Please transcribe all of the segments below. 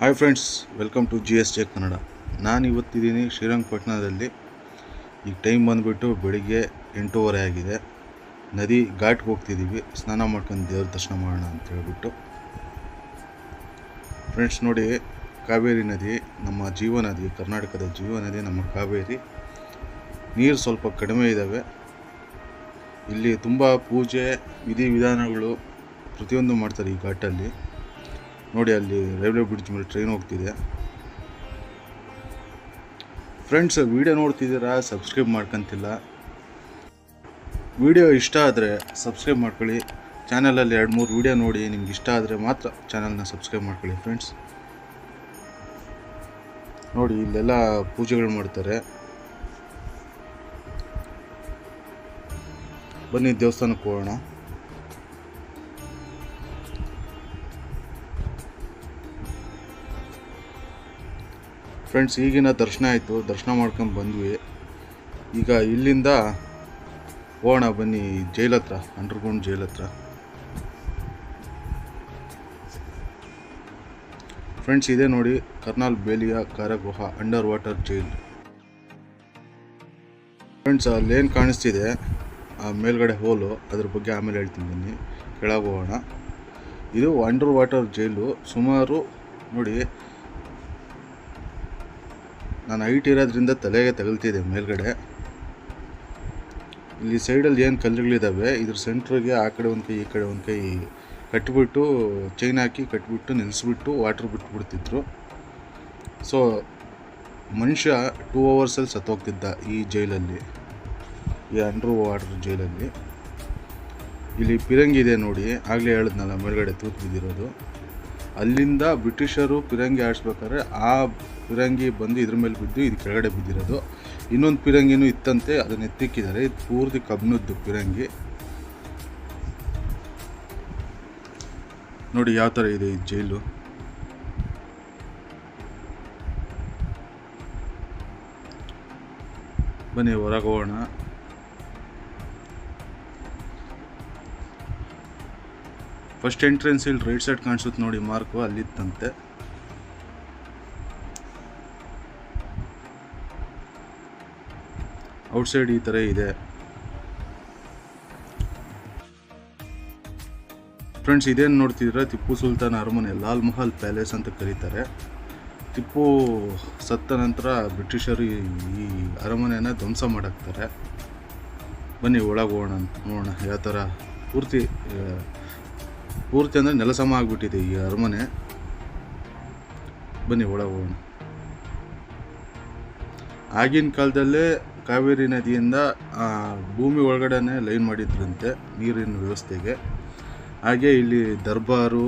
Hi friends, welcome to G S J Kannada. ನಾನು ಇವತ್ತಿದ್ದೀನಿ ಶ್ರೀರಂಗಪಟ್ಟಣದಲ್ಲಿ. ಈಗ ಟೈಮ್ ಬಂದುಬಿಟ್ಟು ಬೆಳಿಗ್ಗೆ ಎಂಟೂವರೆ ಆಗಿದೆ. ನದಿ ಘಾಟ್ಗೆ ಹೋಗ್ತಿದ್ದೀವಿ. ಸ್ನಾನ ಮಾಡ್ಕೊಂಡು ದೇವ್ರ ದರ್ಶನ ಮಾಡೋಣ ಅಂತ ಹೇಳ್ಬಿಟ್ಟು. ಫ್ರೆಂಡ್ಸ್, ನೋಡಿ, ಕಾವೇರಿ ನದಿ, ನಮ್ಮ ಜೀವ ನದಿ, ಕರ್ನಾಟಕದ ಜೀವ ನದಿ, ನಮ್ಮ ಕಾವೇರಿ. ನೀರು ಸ್ವಲ್ಪ ಕಡಿಮೆ ಇದ್ದಾವೆ. ಇಲ್ಲಿ ತುಂಬ ಪೂಜೆ ವಿಧಿ ವಿಧಾನಗಳು ಪ್ರತಿಯೊಂದು ಮಾಡ್ತಾರೆ ಈ ಘಾಟಲ್ಲಿ. ನೋಡಿ ಅಲ್ಲಿ ರೈಲ್ವೆ ಬ್ರಿಡ್ಜ್ ಮೇಲೆ ಟ್ರೈನ್ ಹೋಗ್ತಿದೆ. ಫ್ರೆಂಡ್ಸ್ ವಿಡಿಯೋ ನೋಡ್ತಿದ್ದೀರಾ? ಸಬ್ಸ್ಕ್ರೈಬ್ ಮಾಡ್ಕೊಂತಿಲ್ಲ. ವಿಡಿಯೋ ಇಷ್ಟ ಆದರೆ ಸಬ್ಸ್ಕ್ರೈಬ್ ಮಾಡ್ಕೊಳ್ಳಿ. ಚಾನಲಲ್ಲಿ ಎರಡು ಮೂರು ವಿಡಿಯೋ ನೋಡಿ, ನಿಮ್ಗೆ ಇಷ್ಟ ಆದರೆ ಮಾತ್ರ ಚಾನಲ್ನ ಸಬ್ಸ್ಕ್ರೈಬ್ ಮಾಡ್ಕೊಳ್ಳಿ ಫ್ರೆಂಡ್ಸ್ ನೋಡಿ, ಇಲ್ಲೆಲ್ಲ ಪೂಜೆಗಳು ಮಾಡ್ತಾರೆ. ಬನ್ನಿ ದೇವಸ್ಥಾನಕ್ಕೆ ಹೋಗೋಣ. ಫ್ರೆಂಡ್ಸ್ ಈಗಿನ ದರ್ಶನ ಆಯಿತು. ದರ್ಶನ ಮಾಡ್ಕೊಂಡು ಬಂದ್ವಿ. ಈಗ ಇಲ್ಲಿಂದ ಹೋಗೋಣ ಬನ್ನಿ ಜೈಲ್ ಹತ್ರ, ಅಂಡರ್ಗ್ರೌಂಡ್ ಜೈಲ್ ಹತ್ರ. ಫ್ರೆಂಡ್ಸ್ ಇದೆ ನೋಡಿ, ಕರ್ನಾಲ್ ಬೇಲಿಯ ಕಾರಗೋಹ, ಅಂಡರ್ ವಾಟರ್ ಜೈಲ್. ಫ್ರೆಂಡ್ಸ್ ಅಲ್ಲೇನು ಕಾಣಿಸ್ತಿದೆ. ಆ ಮೇಲ್ಗಡೆ ಹೋಲು, ಅದ್ರ ಬಗ್ಗೆ ಆಮೇಲೆ ಹೇಳ್ತೀನಿ ಬನ್ನಿ. ಕೆಳಗೆ ಹೋಗೋಣ. ಇದು ಅಂಡರ್ ವಾಟರ್ ಜೈಲು. ಸುಮಾರು ನೋಡಿ ನಾನು ಹೈಟ್ ಇರೋದ್ರಿಂದ ತಲೆಗೆ ತಗಲ್ತಿದೆ ಮೇಲ್ಗಡೆ. ಇಲ್ಲಿ ಸೈಡಲ್ಲಿ ಏನು ಕಲ್ಲುಗಳಿದ್ದಾವೆ ಇದ್ರ ಸೆಂಟ್ರಿಗೆ ಆ ಕಡೆ ಒಂದು ಕೈ, ಈ ಕಡೆ ಒಂದು ಕೈ ಕಟ್ಬಿಟ್ಟು ಚೈನ್ ಹಾಕಿ ಕಟ್ಬಿಟ್ಟು ನಿಲ್ಲಿಸ್ಬಿಟ್ಟು ವಾಟ್ರ್ ಬಿಟ್ಬಿಡ್ತಿದ್ರು. ಸೊ ಮನುಷ್ಯ ಟೂ ಅವರ್ಸಲ್ಲಿ ಸತ್ತೋಗ್ತಿದ್ದ ಈ ಜೈಲಲ್ಲಿ, ಈ ಅಂಡರ್ ವಾಟರ್ ಜೈಲಲ್ಲಿ. ಇಲ್ಲಿ ಪಿರಂಗಿ ಇದೆ ನೋಡಿ, ಆಗಲೇ ಹೇಳಿದ್ನಲ್ಲ ಮೇಲ್ಗಡೆ ತೂತು ಬಿದ್ದಿರೋದು ಅಲ್ಲಿಂದ ಬ್ರಿಟಿಷರು ಪಿರಂಗಿ ಆಡಿಸ್ಬೇಕಾದ್ರೆ ಆ ಫಿರಂಗಿ ಬಂದು ಇದ್ರ ಮೇಲೆ ಬಿದ್ದು ಇದು ಕೆಳಗಡೆ ಬಿದ್ದಿರೋದು. ಇನ್ನೊಂದು ಪಿರಂಗಿನೂ ಇತ್ತಂತೆ, ಅದನ್ನ ಎತ್ತಿಕ್ಕಿದ್ದಾರೆ. ಇದು ಪೂರ್ತಿ ಕಬ್ಬಿಣದ್ದು ಪಿರಂಗಿ. ನೋಡಿ ಯಾವ ಥರ ಇದೆ ಈ ಜೈಲು. ಬನ್ನಿ, ಹೊರಗೆ ಫಸ್ಟ್ ಎಂಟ್ರೆನ್ಸ್ ಇಲ್ಲಿ ರೈಟ್ ಸೈಡ್ ಕಾಣಿಸುತ್ತೆ ನೋಡಿ ಮಾರ್ಕು ಅಲ್ಲಿತ್ತಂತೆ. ಔಟ್ಸೈಡ್ ಈ ಥರ ಇದೆ. ಫ್ರೆಂಡ್ಸ್, ಇದೇನು ನೋಡ್ತಿದ್ರೆ ಟಿಪ್ಪು ಸುಲ್ತಾನ್ ಅರಮನೆ, ಲಾಲ್ ಮಹಲ್ ಪ್ಯಾಲೇಸ್ ಅಂತ ಕರೀತಾರೆ. ಟಿಪ್ಪು ಸತ್ತ ನಂತರ ಬ್ರಿಟಿಷರು ಈ ಅರಮನೆಯನ್ನ ಧ್ವಂಸ ಮಾಡಾಕ್ತಾರೆ. ಬನ್ನಿ ಒಳಗೆ ಹೋಗೋಣ ಅಂತ, ನೋಡೋಣ, ಯಾವ ಥರ ಪೂರ್ತಿ ಪೂರ್ತಿ ಅಂದರೆ ನೆಲಸಮ ಆಗಿಬಿಟ್ಟಿದೆ ಈ ಅರಮನೆ. ಬನ್ನಿ ಒಳ ಹೋಗೋಣ. ಆಗಿನ ಕಾಲದಲ್ಲೇ ಕಾವೇರಿ ನದಿಯಿಂದ ಭೂಮಿ ಒಳಗಡೆ ಲೈನ್ ಮಾಡಿದ್ರಂತೆ ನೀರಿನ ವ್ಯವಸ್ಥೆಗೆ. ಹಾಗೆ ಇಲ್ಲಿ ದರ್ಬಾರು,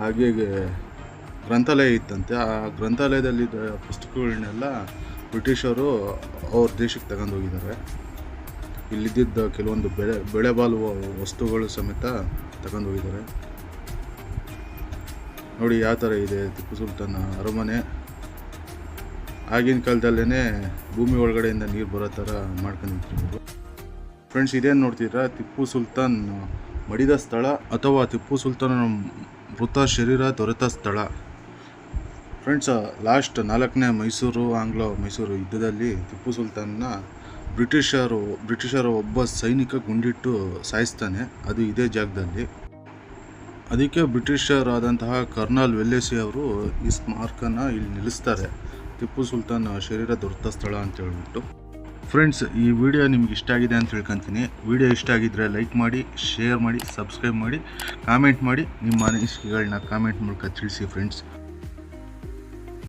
ಹಾಗೆ ಗ್ರಂಥಾಲಯ ಇತ್ತಂತೆ. ಆ ಗ್ರಂಥಾಲಯದಲ್ಲಿದ್ದ ಪುಸ್ತಕಗಳನ್ನೆಲ್ಲ ಬ್ರಿಟಿಷರು ಅವ್ರ ದೇಶಕ್ಕೆ ತಗೊಂಡು ಹೋಗಿದ್ದಾರೆ ಇಲ್ಲಿದ್ದ ಕೆಲವೊಂದು ಬೆಳೆ ಬೆಳೆ ಬಾಳುವ ವಸ್ತುಗಳು ಸಮೇತ ತಗೊಂಡು ಹೋಗಿದ್ದಾರೆ ನೋಡಿ ಯಾವ ಥರ ಇದೆ ಟಿಪ್ಪು ಸುಲ್ತಾನ ಅರಮನೆ. ಆಗಿನ ಕಾಲದಲ್ಲೇ ಭೂಮಿ ಒಳಗಡೆಯಿಂದ ನೀರು ಬರೋ ಥರ ಮಾಡ್ಕೊಂಡಿದ್ರು ಫ್ರೆಂಡ್ಸ್ ಇದೇನು ನೋಡ್ತಿದ್ರಾ ಟಿಪ್ಪು ಸುಲ್ತಾನ್ ಮಡಿದ ಸ್ಥಳ ಅಥವಾ ಟಿಪ್ಪು ಸುಲ್ತಾನ ಮೃತ ಶರೀರ ದೊರೆತ ಸ್ಥಳ. ಫ್ರೆಂಡ್ಸ್ ಲಾಸ್ಟ್ ನಾಲ್ಕನೇ ಮೈಸೂರು, ಆಂಗ್ಲೋ ಮೈಸೂರು ಯುದ್ಧದಲ್ಲಿ ಟಿಪ್ಪು ಸುಲ್ತಾನ್ನ ಬ್ರಿಟಿಷರು, ಬ್ರಿಟಿಷರ ಒಬ್ಬ ಸೈನಿಕ ಗುಂಡಿಟ್ಟು ಸಾಯಿಸ್ತಾನೆ. ಅದು ಇದೇ ಜಾಗದಲ್ಲಿ. ಅದಕ್ಕೆ ಬ್ರಿಟಿಷರಾದಂತಹ ಕರ್ನಲ್ ವೆಲ್ಲೆಸಿ ಅವರು ಈ ಸ್ಮಾರಕನ ಇಲ್ಲಿ ನಿಲ್ಲಿಸ್ತಾರೆ. ಟಿಪ್ಪು ಸುಲ್ತಾನ್ ಶರೀರ ದೊರೆತ ಸ್ಥಳ ಅಂತ ಹೇಳ್ಬಿಟ್ಟು. ಫ್ರೆಂಡ್ಸ್ ಈ ವಿಡಿಯೋ ನಿಮ್ಗೆ ಇಷ್ಟ ಆಗಿದೆ ಅಂತ ತಿಳ್ಕೊತೀನಿ. ವಿಡಿಯೋ ಇಷ್ಟ ಆಗಿದ್ದರೆ ಲೈಕ್ ಮಾಡಿ, ಶೇರ್ ಮಾಡಿ, ಸಬ್ಸ್ಕ್ರೈಬ್ ಮಾಡಿ, ಕಾಮೆಂಟ್ ಮಾಡಿ. ನಿಮ್ಮ ಅನಿಸಿಕೆಗಳನ್ನ ಕಾಮೆಂಟ್ ಮೂಲಕ ತಿಳಿಸಿ ಫ್ರೆಂಡ್ಸ್